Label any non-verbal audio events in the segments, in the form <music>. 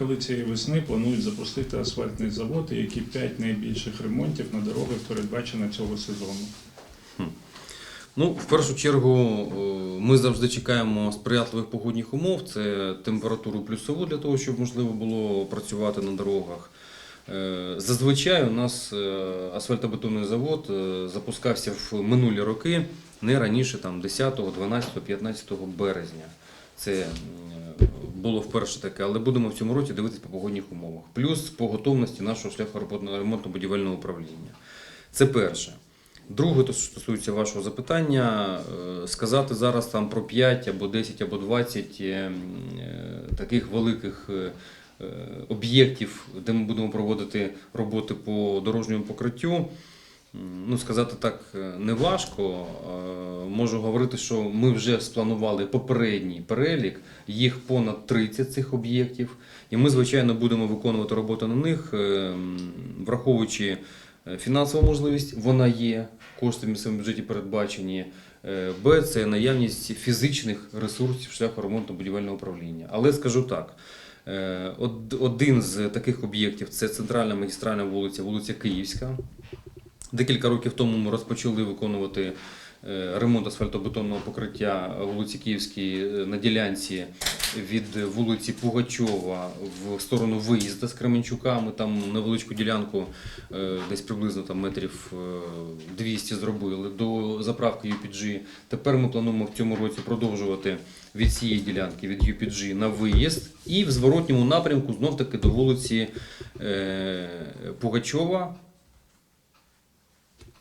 Коли цієї весни планують запустити асфальтний завод, і які п'ять найбільших ремонтів на дорогах передбачено цього сезону. Ну, в першу чергу, е, ми завжди чекаємо сприятливих погодних умов. Це температуру плюсову для того, щоб можливо було працювати на дорогах. Е, Зазвичай у нас е, асфальтобетонний завод запускався в минулі роки не раніше там, 10, 12, 15 березня. Це було вперше таке, але будемо в цьому році дивитися по погодних умовах. Плюс по готовності нашого шляху ремонтно-будівельного управління. Це перше. Друге, то що стосується вашого запитання, е, сказати зараз там про 5 або 10 або 20 е, е, таких великих об'єктів, де ми будемо проводити роботи по дорожньому покриттю. Ну, сказати так е, не важко. Е, Можу говорити, що ми вже спланували попередній перелік, їх понад 30 цих об'єктів. І ми, звичайно, будемо виконувати роботу на них, е, враховуючи фінансову можливість, вона є, кошти в місцевому бюджеті передбачені. Б це наявність фізичних ресурсів шляху ремонтно-будівельного управління. Але скажу так. Один з таких об'єктів це центральна магістральна вулиця, вулиця Київська. Декілька років тому ми розпочали виконувати е, ремонт асфальтобетонного покриття вулиці Київській е, на ділянці від вулиці Пугачова в сторону виїзду з Кременчука. Ми там невеличку ділянку, е, десь приблизно там метрів е, 200 зробили до заправки UPG. Тепер ми плануємо в цьому році продовжувати від цієї ділянки від UPG на виїзд і в зворотньому напрямку знов таки до вулиці Пугачова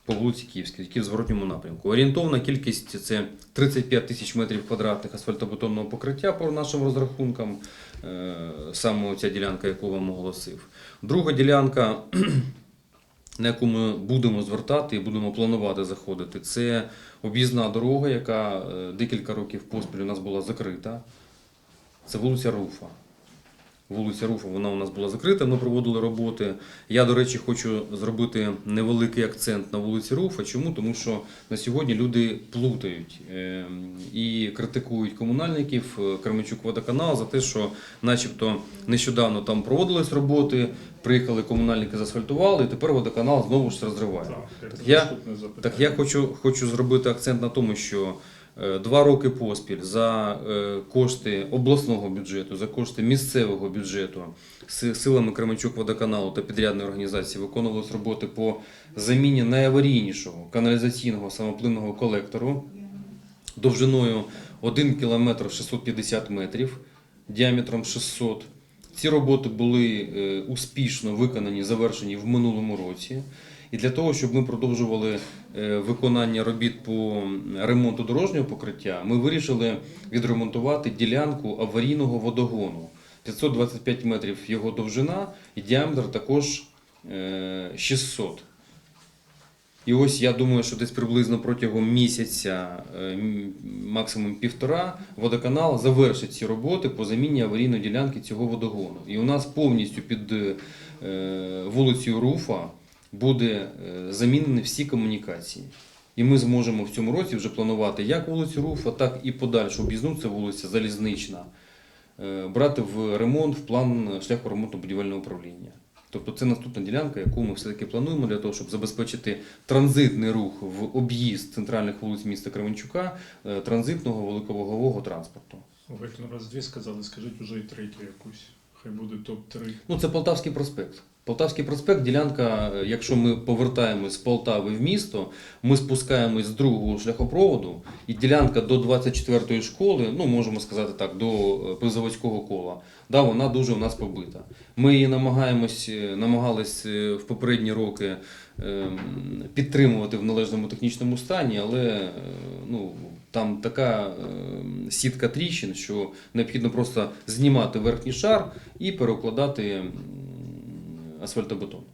по вулиці Київській, які в зворотньому напрямку. Орієнтовна кількість це 35 тисяч метрів квадратних асфальтобетонного покриття по нашим розрахункам. е, Саме ця ділянка, яку вам оголосив. Друга ділянка, <clears throat> на яку ми будемо звертати і будемо планувати заходити, це об'їзна дорога, яка е, декілька років поспіль у нас була закрита. Це вулиця Руфа. Вулиця Руфа, вона у нас була закрита, ми проводили роботи. Я, до речі, хочу зробити невеликий акцент на вулиці Руфа. Чому? Тому що на сьогодні люди плутають е, і критикують комунальників е, Кременчук водоканал за те, що начебто нещодавно там проводились роботи, приїхали комунальники, заасфальтували, і тепер водоканал знову ж розриває. Так, Так я-. Так я хочу, хочу зробити акцент на тому, що два роки поспіль за е, кошти обласного бюджету, за кошти місцевого бюджету силами Кременчук водоканалу та підрядної організації виконувалися роботи по заміні найаварійнішого каналізаційного самоплинного колектору довжиною 1 км 650 метрів, діаметром 600. Ці роботи були е, успішно виконані, завершені в минулому році. І для того, щоб ми продовжували е, виконання робіт по ремонту дорожнього покриття, ми вирішили відремонтувати ділянку аварійного водогону. 525 метрів його довжина і діаметр також е, 600. І ось я думаю, що десь приблизно протягом місяця, е, максимум півтора, водоканал завершить ці роботи по заміні аварійної ділянки цього водогону. І у нас повністю під е, вулицею Руфа буде е, замінені всі комунікації. І ми зможемо в цьому році вже планувати як вулицю Руфа, так і подальшу об'їзну, це вулиця Залізнична, брати в ремонт в план шляху ремонтно-будівельного управління. Тобто це наступна ділянка, яку ми все-таки плануємо для того, щоб забезпечити транзитний рух в об'їзд центральних вулиць міста Кременчука, е, транзитного великовагового транспорту. Ви раз дві сказали, скажіть уже і третю якусь. Хай буде топ-3. Ну, це Полтавський проспект. Полтавський проспект, ділянка, е, якщо ми повертаємось з Полтави в місто, ми спускаємось з другого шляхопроводу, і ділянка до 24-ї школи, ну можемо сказати так, до е, кола, да, вона дуже у нас побита. Ми її намагаємось, е, намагались в попередні роки ем, підтримувати в належному технічному стані, але ну, там така ем, сітка тріщин, що необхідно просто знімати верхній шар і перекладати м, асфальтобетон.